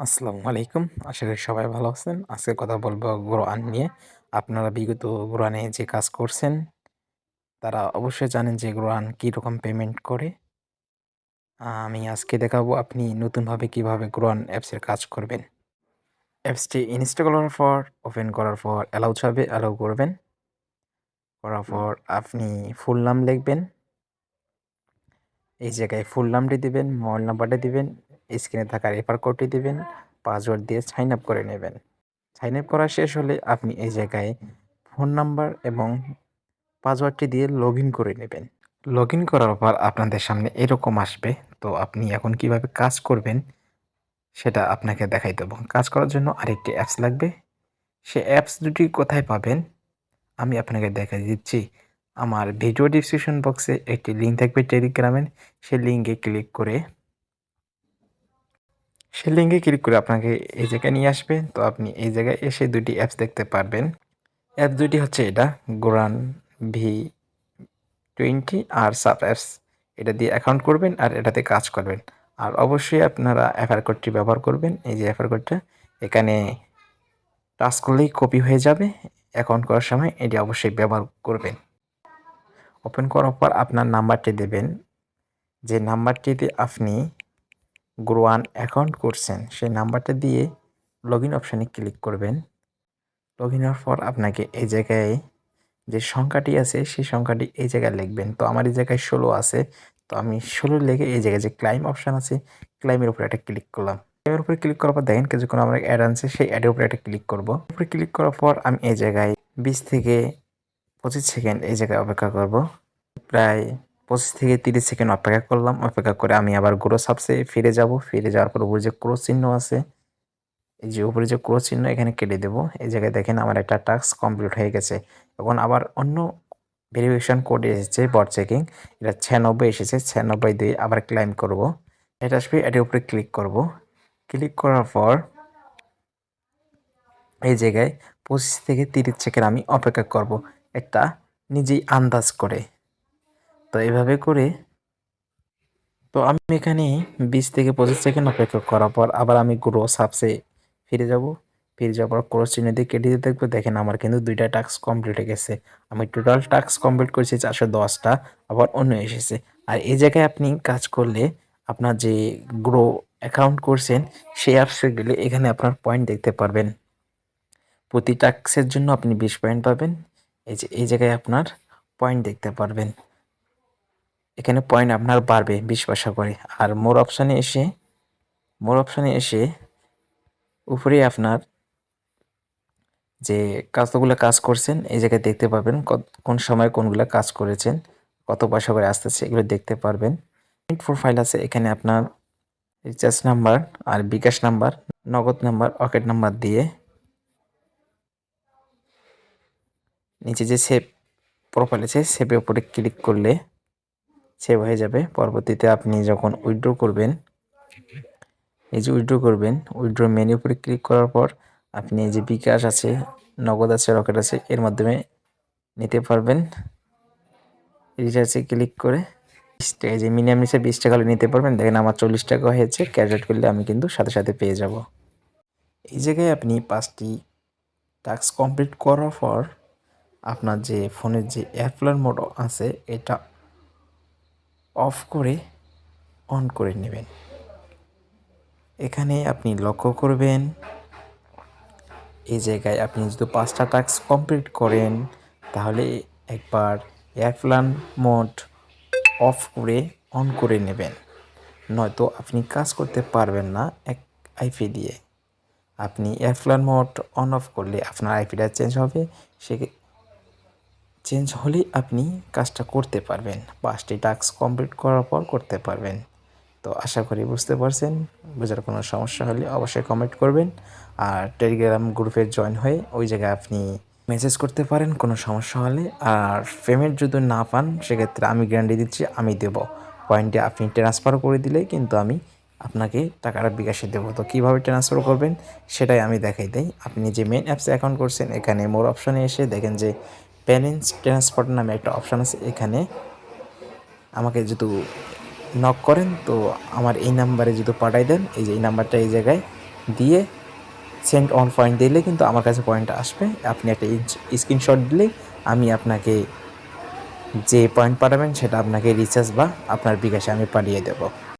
আসসালামু আলাইকুম। আশা করি সবাই ভালো আছেন। আজকে কথা বলব কোরআন নিয়ে। আপনারা বিগত কোরআনে যে কাজ করছেন, তারা অবশ্যই জানেন যে কোরআন কীরকম পেমেন্ট করে। আমি আজকে দেখাবো আপনি নতুনভাবে কীভাবে কোরআন অ্যাপসের কাজ করবেন। অ্যাপসটি ইনস্টল করার পর ওপেন করার পর অ্যালাউ চাবে অ্যালাউ করবেন। করার পর আপনি ফুল নাম লিখবেন। এই জায়গায় ফুল নামটি দিবেন মোবাইল নাম্বারটা দিবেন স্ক্রিনে থাকা রেফার কোডটি দিবেন পাসওয়ার্ড দিয়ে সাইন আপ করে নেবেন। সাইন আপ করা শেষ হলে আপনি এই জায়গায় ফোন নাম্বার এবং পাসওয়ার্ডটি দিয়ে লগ করে নেবেন। লগ করার পর আপনাদের সামনে এরকম আসবে, তো আপনি এখন কীভাবে কাজ করবেন সেটা আপনাকে দেখাই দেবো। কাজ করার জন্য আরেকটি অ্যাপস লাগবে। সে অ্যাপস দুটি কোথায় পাবেন? আমি আপনাকে দেখাই দিচ্ছি। আমার ভিডিও ডিসক্রিপশন বক্সে একটি লিঙ্ক থাকবে টেলিগ্রামের সেই লিঙ্কে ক্লিক করে সে লিঙ্কে ক্লিক করে আপনাকে এই জায়গায় নিয়ে আসবে। তো আপনি এই জায়গায় এসে দুটি অ্যাপস দেখতে পারবেন। অ্যাপ দুটি হচ্ছে এটা গোরান ভি টোয়েন্টি আর সাব অ্যাপস এটা দিয়ে অ্যাকাউন্ট করবেন আর এটাতে কাজ করবেন। আর অবশ্যই আপনারা অ্যাফার কোডটি ব্যবহার করবেন। এই যে অ্যাফার কোডটা এখানে টাচ করলেই কপি হয়ে যাবে। অ্যাকাউন্ট করার সময় এটি অবশ্যই ব্যবহার করবেন। ওপেন করার পর আপনার নাম্বারটি দেবেন। যে নাম্বারটিতে আপনি গ্রোয়ান অ্যাকাউন্ট করছেন, সেই নাম্বারটা দিয়ে লগ ইন অপশানে ক্লিক করবেন। লগ ইন হওয়ার পর আপনাকে এই জায়গায় যে সংখ্যাটি আছে, সেই সংখ্যাটি এই জায়গায় লিখবেন। তো আমার এই জায়গায় ষোলো আছে, তো আমি ষোলো লিখে এই জায়গায় যে ক্লাইম অপশান আছে ক্লাইমের উপরে একটা ক্লিক করলাম। ক্লাইমের উপরে ক্লিক করার পর দেখেন কিছুক্ষণ আমার অ্যাড আনছে, সেই অ্যাডের উপরে একটা ক্লিক করব। উপরে ক্লিক করার পর আমি এই জায়গায় বিশ থেকে পঁচিশ সেকেন্ড এই জায়গায় অপেক্ষা করব। প্রায় পঁচিশ থেকে তিরিশ সেকেন্ড অপেক্ষা করলাম। অপেক্ষা করে আমি আবার গ্রো সাবসে ফিরে যাব। ফিরে যাওয়ার পর উপরে যে ক্রোস চিহ্ন আছে, এই যে উপরে যে ক্রোস চিহ্ন, এখানে কেটে দেব। এই জায়গায় দেখেন আমার একটা টাস্ক কমপ্লিট হয়ে গেছে। এখন আবার অন্য ভেরিফিকেশন কোড এসেছে, বট চেকিং। এটা ছিয়ানব্বই এসেছে, ছিয়ানব্বই দিয়ে আবার ক্লাইম করব। এটা আসবে এটার উপরে ক্লিক করব। ক্লিক করার পর এই জায়গায় পঁচিশ থেকে তিরিশ সেকেন্ড আমি অপেক্ষা করব। একটা নিজেই আন্দাজ করে। তো এভাবে করে তো আমি এখানে বিশ থেকে পঁচিশ সেকেন্ড অপেক্ষা করার পর আবার আমি গ্রো সাবসে ফিরে যাব। ফিরে যাওয়ার পর ক্রস চিহ্ন দিয়ে কেটে দিতে দেখব দেখেন আমার কিন্তু দুইটা টাস্ক কমপ্লিট হয়ে গেছে। আমি টোটাল টাস্ক কমপ্লিট করেছি চারশো দশটা, আবার অন্য এসেছে। আর এই জায়গায় আপনি কাজ করলে আপনার যে গ্রো অ্যাকাউন্ট করছেন, সেই অ্যাপসে গেলে এখানে আপনার পয়েন্ট দেখতে পারবেন। প্রতি টাস্কের জন্য আপনি বিশ পয়েন্ট পাবেন। এই যে, এই জায়গায় আপনার পয়েন্ট দেখতে পারবেন। এখানে পয়েন্ট আপনার বাড়বে বিশ পয়সা করে। আর মোর অপশানে এসে মোর অপশানে এসে উপরে আপনার যে কতগুলো কাজ করছেন, এই জায়গায় দেখতে পাবেন কোন সময় কোনগুলো কাজ করেছেন, কত পয়সা করে আসতেছে, এগুলো দেখতে পারবেন। প্রোফাইল আছে, এখানে আপনার রিচার্জ নাম্বার আর বিকাশ নাম্বার নগদ নাম্বার অকেট নাম্বার দিয়ে নিচে যে সেভ প্রোফাইল আছে সেভের উপরে ক্লিক করলে সেভ হয়ে যাবে। পরবর্তীতে আপনি যখন উইথড্র করবেন, এই যে উইড্রো করবেন উইড্রো মেনু উপরে ক্লিক করার পর আপনি এই যে বিকাশ আছে, নগদ আছে, রকেট আছে, এর মাধ্যমে নিতে পারবেন। রিচার্জে ক্লিক করে বিশ টাকা যে মিনিমাম নিচে বিশ টাকা নিতে পারবেন। দেখেন আমার চল্লিশ টাকা হয়েছে ক্যাশলেট করলে আমি কিন্তু সাথে সাথে পেয়ে যাব। এই জায়গায় আপনি পাঁচটি টাস্ক কমপ্লিট করার পর আপনার যে ফোনের যে এয়ারপ্লেন মোড আছে, এটা অফ করে অন করে নেবেন। এখানে আপনি লক্ষ্য করবেন, এই জায়গায় আপনি যদি পাঁচটা টাস্ক কমপ্লিট করেন, তাহলে একবার এয়ারপ্লান মোড অফ করে অন করে নেবেন। নয়তো আপনি কাজ করতে পারবেন না এক আইপি দিয়ে। আপনি এয়ারপ্লান মোড অন অফ করলে আপনার আইপিটা চেঞ্জ হবে, সে চেঞ্জ হলেই আপনি কাজটা করতে পারবেন পাঁচটি টাস্ক কমপ্লিট করার পর করতে পারবেন। তো আশা করি বুঝতে পারছেন। বোঝার কোনো সমস্যা হলে অবশ্যই কমেন্ট করবেন। আর টেলিগ্রাম গ্রুপে জয়েন হয়ে ওই জায়গায় আপনি মেসেজ করতে পারেন, কোনো সমস্যা হলে। আর পেমেন্ট যদি না পান, সেক্ষেত্রে আমি গ্যারান্টি দিচ্ছি, আমি দেব। পয়েন্টে আপনি ট্রান্সফার করে দিলে কিন্তু আমি আপনাকে টাকাটা বিকাশে দেবো। তো কীভাবে ট্রান্সফার করবেন, সেটাই আমি দেখাই দেই। আপনি যে মেন অ্যাপসে অ্যাকাউন্ট করছেন, এখানে মোর অপশানে এসে দেখেন যে প্যারেন্টস ট্রান্সপোর্ট নামে একটা অপশান আছে। এখানে আমাকে যদি নক করেন, তো আমার এই নাম্বারে যদি পাঠাই দেন, এই যে এই নাম্বারটা এই জায়গায় দিয়ে সেন্ড অন পয়েন্ট দিলে কিন্তু আমার কাছে পয়েন্ট আসবে। আপনি একটা স্ক্রিনশট দিলে আমি আপনাকে যে পয়েন্ট পাঠাবেন সেটা আপনাকে রিচার্জ বা আপনার বিকাশে আমি পাঠিয়ে দেবো।